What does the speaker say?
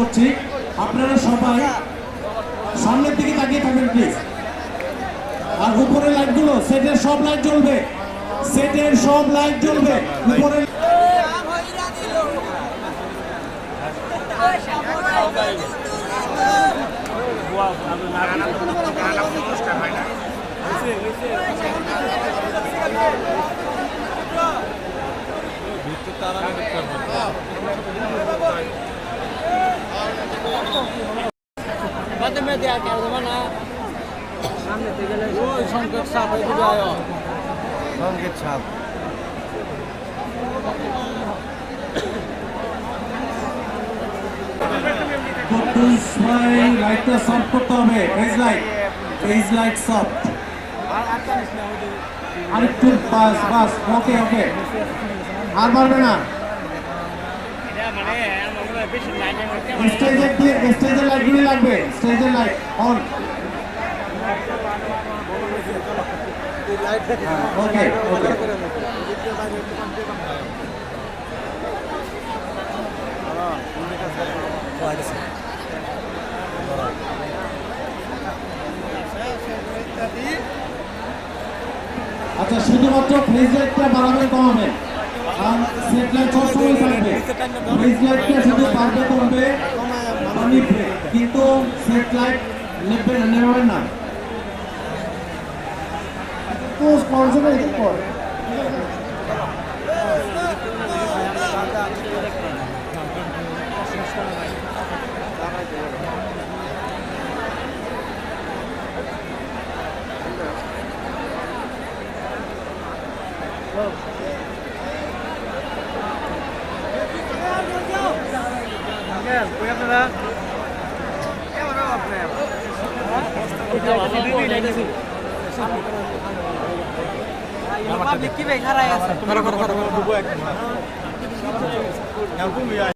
করছি। আপনারা সবাই সামনের দিকে তাকিয়ে থাকবেন প্লিজ আর উপরের লাইটগুলো, সেটের সব লাইট জ্বলবে। সেটের সব লাইট জ্বলবে। উপরের মাধ্যমে দেয়া কেন দেবো না সামনে থেকে গেলে ওই সংকেত সাপ হয়ে দিবে আয় সংকেত সাপ লাইটটা সফট করতে হবে phase light phase light soft আরেকটু বাস বাস ওকে ওকে আর পারবে না স্টেজের দিয়ে স্টেজের লাইটগুলি লাগবে স্টেজের লাইট অন ওকে ওকে আচ্ছা শুধুমাত্র ফ্রিজ লাইটটা বাড়াবেন কমাবেন আর সেট লাইট সবসময় থাকবে লাইটটা শুধু কমবে নিবে কিন্তু সেট লাইট নেবে না। তো স্পন্সর পর। পাবলিক কি ভাই খারাই আছে?